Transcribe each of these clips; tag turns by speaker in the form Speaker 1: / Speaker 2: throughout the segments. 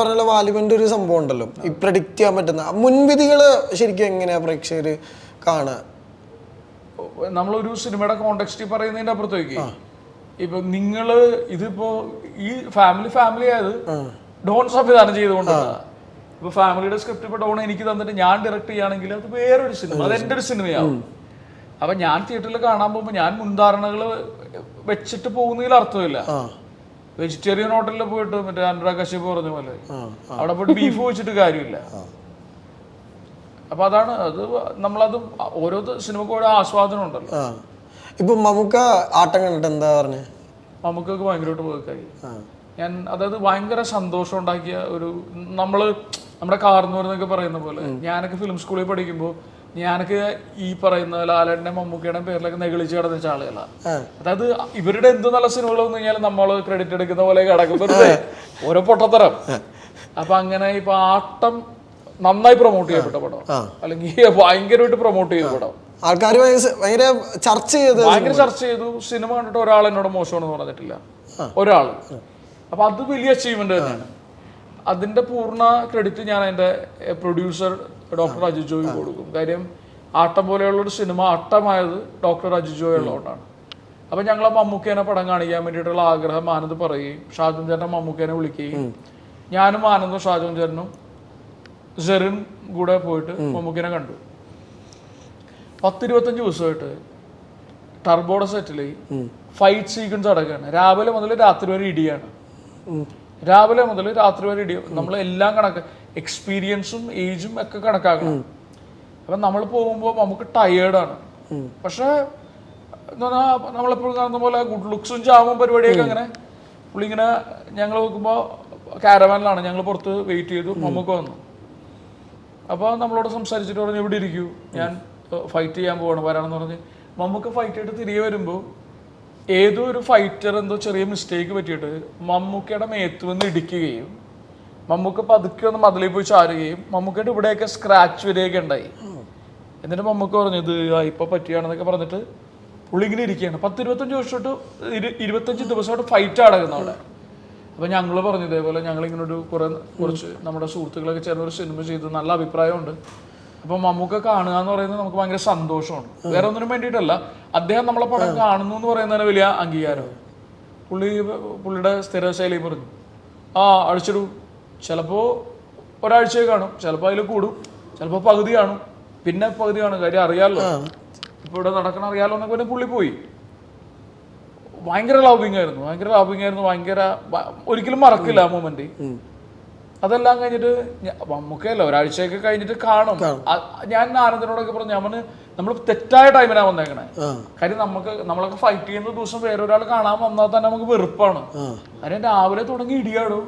Speaker 1: പറഞ്ഞ വാലിബന്റെ ഒരു സംഭവം ഉണ്ടല്ലോ. ഈ പ്രഡിക്റ്റ് ചെയ്യാൻ പറ്റുന്ന. മുൻവിധികൾ ശരിക്കും എങ്ങനെയാ പ്രേക്ഷകര് കാണുക?
Speaker 2: നമ്മളൊരു സിനിമയുടെ കോണ്ടെക്സ്റ്റിൽ പറയുന്നതിന്റെ അപ്പുറത്തേക്ക്. ഇപ്പൊ നിങ്ങൾ ഇതിപ്പോ ഈ ഫാമിലി ഫാമിലി ആയത് ഡോൺ സംവിധാനം ചെയ്തുകൊണ്ടാണ് ഇപ്പൊ ഫാമിലിയുടെ സ്ക്രിപ്റ്റ് ഇപ്പൊ ഡോൺ എനിക്ക് തന്നിട്ട് ഞാൻ ഡയറക്ട് ചെയ്യുകയാണെങ്കിൽ അത് വേറൊരു സിനിമ അത് എന്റെ ഒരു സിനിമയാവും. അപ്പൊ ഞാൻ തിയേറ്ററിൽ കാണാൻ പോകുമ്പോൾ ഞാൻ മുൻധാരണകൾ വെച്ചിട്ട് പോകുന്നതിൽ അർത്ഥമില്ല. വെജിറ്റേറിയൻ ഹോട്ടലിൽ പോയിട്ട് മറ്റേ അനുരാഗ് കശ്യപ് പറഞ്ഞ പോലെ. അവിടെ പോയിട്ട് ബീഫ് വെച്ചിട്ട് കാര്യമില്ല. അപ്പൊ അതാണ് അത് നമ്മളത് ഓരോ സിനിമക്ക് ഓരോ ആസ്വാദനം ഉണ്ടല്ലോ.
Speaker 1: ഇപ്പൊ മമുക്ക ആട്ടം കണ്ടിട്ട് എന്താ പറഞ്ഞേ?
Speaker 2: മമുക്കൊക്കെ ഭയങ്കരമായിട്ട് വർക്കായി ഞാൻ അതായത് ഭയങ്കര സന്തോഷം ഉണ്ടാക്കിയ ഒരു നമ്മൾ നമ്മുടെ കാർന്നൂർ എന്നൊക്കെ പറയുന്ന പോലെ ഞാനൊക്കെ ഫിലിം സ്കൂളിൽ പഠിക്കുമ്പോൾ ഞാനൊക്കെ ഈ പറയുന്ന ലാലേട്ടന്റെ മമ്മൂക്കയുടെ പേരിലൊക്കെ നെഗളിച്ച് കിടന്ന ആളുകളാണ് അതായത് ഇവരുടെ എന്ത് നല്ല സിനിമകൾ വന്നു കഴിഞ്ഞാൽ നമ്മൾ ക്രെഡിറ്റ് എടുക്കുന്ന പോലെ കിടക്കും. ഓരോ പൊട്ടത്തരം. അപ്പൊ അങ്ങനെ ഇപ്പൊ ആട്ടം നന്നായി പ്രൊമോട്ട് ചെയ്യപ്പെട്ട പടം. അല്ലെങ്കിൽ ഭയങ്കരമായിട്ട് പ്രൊമോട്ട് ചെയ്ത പടം.
Speaker 1: ആൾക്കാർ ഭയങ്കര ചർച്ച ചെയ്ത്
Speaker 2: ഭയങ്കര ചർച്ച ചെയ്തു. സിനിമ കണ്ടിട്ട് ഒരാൾ എന്നോട് മോശമാണെന്ന് പറഞ്ഞിട്ടില്ല. ഒരാൾ. അപ്പൊ അത് വലിയ അച്ചീവ്മെന്റ് തന്നെയാണ്. അതിന്റെ പൂർണ ക്രെഡിറ്റ് ഞാൻ അതിന്റെ പ്രൊഡ്യൂസർ ഡോക്ടർ അജു ജോയി കൊടുക്കും. കാര്യം ആട്ടം പോലെയുള്ള ഒരു സിനിമ ആട്ടമായത് ഡോക്ടർ രാജു ജോയി ഉള്ളതുകൊണ്ടാണ്. അപ്പൊ ഞങ്ങൾ മമ്മൂക്കേനെ പടം കാണിക്കാൻ വേണ്ടിയിട്ടുള്ള ആഗ്രഹം ആനന്ദ് പറയുകയും ഷാജുൻ ചേട്ടൻ മമ്മൂക്കേനെ വിളിക്കുകയും ഞാനും ആനന്ദും ഷാജുൻ ചേട്ടനും ജെറിൻ കൂടെ പോയിട്ട് മമ്മൂക്കേനെ കണ്ടു. പത്തിരുപത്തഞ്ച് ദിവസമായിട്ട് ടർബോയുടെ സെറ്റിൽ ഫൈറ്റ് സീക്വൻസ് അടക്കുകയാണ് രാവിലെ മുതൽ രാത്രി വരെ ഇടിയാണ്. രാവിലെ മുതൽ രാത്രി വരെ ഇടി. നമ്മൾ എല്ലാം കണക്ക് എക്സ്പീരിയൻസും ഏജും ഒക്കെ കണക്കാക്കണം. അപ്പം നമ്മൾ പോകുമ്പോൾ നമുക്ക് ടയേർഡാണ് പക്ഷേ എന്താ പറഞ്ഞാൽ നമ്മളെപ്പോഴും കാണുന്ന പോലെ ഗുഡ് ലുക്സും ചാവും പരിപാടിയൊക്കെ അങ്ങനെ പുള്ളി ഇങ്ങനെ ഞങ്ങൾ നോക്കുമ്പോൾ കാരവാനിലാണ് ഞങ്ങൾ പുറത്ത് വെയിറ്റ് ചെയ്തു നമുക്ക് വന്നു. അപ്പോൾ നമ്മളോട് സംസാരിച്ചിട്ട് പറഞ്ഞു ഇവിടെ ഇരിക്കൂ. ഞാൻ ഫൈറ്റ് ചെയ്യാൻ പോവാണ് വരാണെന്ന് പറഞ്ഞ്. മമ്മൂക്ക് ഫൈറ്റ് ആയിട്ട് തിരികെ വരുമ്പോൾ ഏതോ ഒരു ഫൈറ്റർ എന്തോ ചെറിയ മിസ്റ്റേക്ക് പറ്റിയിട്ട് മമ്മൂക്കയുടെ മേത്ത് വന്ന് ഇടിക്കുകയും മമ്മൂക്ക പതുക്കെ ഒന്ന് മതിലിൽ പോയി ചാരുകയും മമ്മൂക്കയുടെ ഇവിടെയൊക്കെ സ്ക്രാച്ച് വരികയൊക്കെ ഉണ്ടായി. എന്നിട്ട് മമ്മൂക്ക പറഞ്ഞു ഇത് ഇപ്പൊ പറ്റിയാണെന്നൊക്കെ പറഞ്ഞിട്ട് പുള്ളി ഇങ്ങനെ ഇരിക്കുകയാണ്. പത്ത് ഇരുപത്തഞ്ച് വർഷമായിട്ട് ഇരു- ഇരുപത്തഞ്ച് ദിവസമായിട്ട് ഫൈറ്റ് അടങ്ങുന്ന അവിടെ. അപ്പൊ ഞങ്ങൾ പറഞ്ഞു ഇതേപോലെ ഞങ്ങൾ ഇങ്ങനെ ഒരു കുറെ കുറച്ച് നമ്മുടെ സുഹൃത്തുക്കളൊക്കെ ചേർന്ന് ഒരു സിനിമ ചെയ്തു. നല്ല അഭിപ്രായമുണ്ട്. അപ്പൊ മമ്മൂക്ക കാണുക എന്ന് പറയുന്നത് നമുക്ക് ഭയങ്കര സന്തോഷമാണ്. വേറെ ഒന്നിനും വേണ്ടിയിട്ടല്ല അദ്ദേഹം നമ്മളെ പടം കാണുന്നു എന്ന് പറയുന്നതിന് വലിയ അംഗീകാരം പുള്ളി പുള്ളിയുടെ സ്ഥിരശൈലി പറഞ്ഞു ആ അടിച്ചിടൂ ചിലപ്പോൾ ഒരാഴ്ചയെ കാണും ചിലപ്പോൾ അതിൽ കൂടും ചിലപ്പോൾ പകുതി കാണും. പിന്നെ പകുതി കാണും. കാര്യം അറിയാമല്ലോ ഇപ്പോൾ ഇവിടെ നടക്കണ അറിയാമല്ലോ എന്നൊക്കെ പിന്നെ പുള്ളി പോയി. ഭയങ്കര ലവിങ് ആയിരുന്നു. ഭയങ്കര ലവിങ് ആയിരുന്നു. ഭയങ്കര ഒരിക്കലും മറക്കില്ല ആ മൊമെന്റ് അതെല്ലാം കഴിഞ്ഞിട്ട് നമുക്കല്ല ഒരാഴ്ചയൊക്കെ കഴിഞ്ഞിട്ട് കാണും. ഞാൻ ആനന്ദനോടൊക്കെ പറഞ്ഞു അവന് നമ്മൾ തെറ്റായ ടൈമിനാണ് വന്നേക്കണേ. കാര്യം നമുക്ക് നമ്മളൊക്കെ ഫൈറ്റ് ചെയ്യുന്ന ദിവസം ഒരാൾ കാണാൻ വന്നാൽ തന്നെ നമുക്ക് വെറുപ്പാണ്. അതിന് രാവിലെ തുടങ്ങി ഇടിയാടും.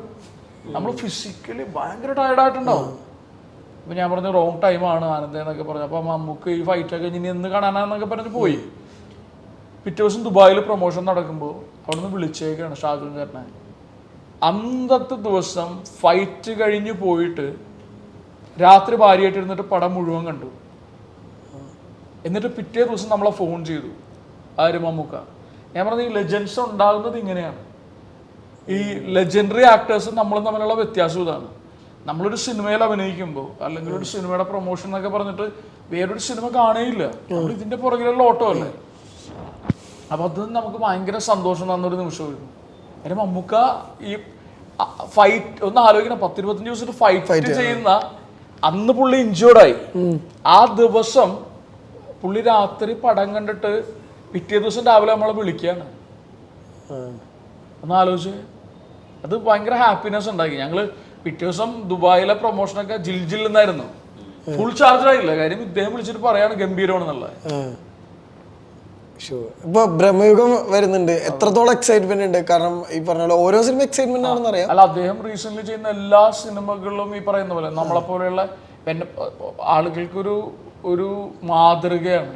Speaker 2: നമ്മൾ ഫിസിക്കലി ഭയങ്കര ടയർഡായിട്ടുണ്ടാവും അപ്പൊ ഞാൻ പറഞ്ഞു റോങ് ടൈമാണ് ആനന്ദ എന്നൊക്കെ പറഞ്ഞു. അപ്പൊ നമുക്ക് ഈ ഫൈറ്റ് ഒക്കെ ഇനി എന്ന് കാണാനാന്നൊക്കെ പറഞ്ഞ് പോയി. പിറ്റേ ദിവസം ദുബായിൽ പ്രൊമോഷൻ നടക്കുമ്പോൾ അവിടെ നിന്ന് വിളിച്ചേക്കാണ് ഷാജുൻ ചേട്ടനെ. അന്നത്തെ ദിവസം ഫൈറ്റ് കഴിഞ്ഞ് പോയിട്ട് രാത്രി ഭാര്യയായിട്ട് ഇരുന്നിട്ട് പടം മുഴുവൻ കണ്ടു. എന്നിട്ട് പിറ്റേ ദിവസം നമ്മളെ ഫോൺ ചെയ്തു. ആര് മമ്മൂക്ക? ഞാൻ പറഞ്ഞു ഈ ലെജൻസ് ഉണ്ടാകുന്നത് ഇങ്ങനെയാണ്. ഈ ലെജൻഡറി ആക്ടേഴ്സ് നമ്മളും തമ്മിലുള്ള വ്യത്യാസം ഇതാണ്. നമ്മളൊരു സിനിമയിൽ അഭിനയിക്കുമ്പോൾ അല്ലെങ്കിൽ ഒരു സിനിമയുടെ പ്രൊമോഷൻ എന്നൊക്കെ പറഞ്ഞിട്ട് വേറൊരു സിനിമ കാണുകയില്ല നമ്മൾ ഇതിന്റെ പുറകിലുള്ള ഓട്ടോ അല്ലേ? അപ്പൊ അത് നമുക്ക് ഭയങ്കര സന്തോഷം തന്നൊരു നിമിഷമായിരുന്നു അതിന് മമ്മൂക്ക ഈ ഫൈറ്റ് ഒന്ന് ആലോചിക്കണം. പത്തിരുപത്തഞ്ച് ദിവസം ഫൈറ്റ് ചെയ്യുന്ന അന്ന് പുള്ളി ഇഞ്ചോർഡായി ആ ദിവസം പുള്ളി രാത്രി പടം കണ്ടിട്ട് പിറ്റേ ദിവസം രാവിലെ നമ്മളെ വിളിക്കുകയാണ്. ഒന്ന് ആലോചിച്ച്. അത് ഭയങ്കര ഹാപ്പിനെസ് ഉണ്ടാക്കി. ഞങ്ങൾ പിറ്റേ ദിവസം ദുബായിലെ പ്രൊമോഷനൊക്കെ ജിൽ ജിൽ എന്നായിരുന്നു ഫുൾ ചാർജ് ആയില്ല കാര്യം ഇദ്ദേഹം വിളിച്ചിട്ട് പറയാണ് ഗംഭീരമാണെന്നുള്ളത്.
Speaker 1: ഇപ്പൊ ബ്രഹ്മയുഗം വരുന്നുണ്ട്. എത്രത്തോളം എക്സൈറ്റ്മെന്റ് ഉണ്ട്? കാരണം ഈ പറഞ്ഞ പോലെ ഓരോ സിനിമ എക്സൈറ്റ്മെന്റ് ആണെന്ന് അറിയാം.
Speaker 2: അല്ല അദ്ദേഹം റീസെന്റ് ചെയ്യുന്ന എല്ലാ സിനിമകളിലും ഈ പറയുന്ന പോലെ നമ്മളെ പോലെയുള്ള പിന്നെ ആളുകൾക്കൊരു ഒരു മാതൃകയാണ്.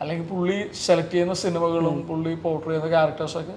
Speaker 2: അല്ലെങ്കിൽ പുള്ളി സെലക്ട് ചെയ്യുന്ന സിനിമകളും പുള്ളി പോർട്ട് ചെയ്യുന്ന ക്യാരക്ടേഴ്സൊക്കെ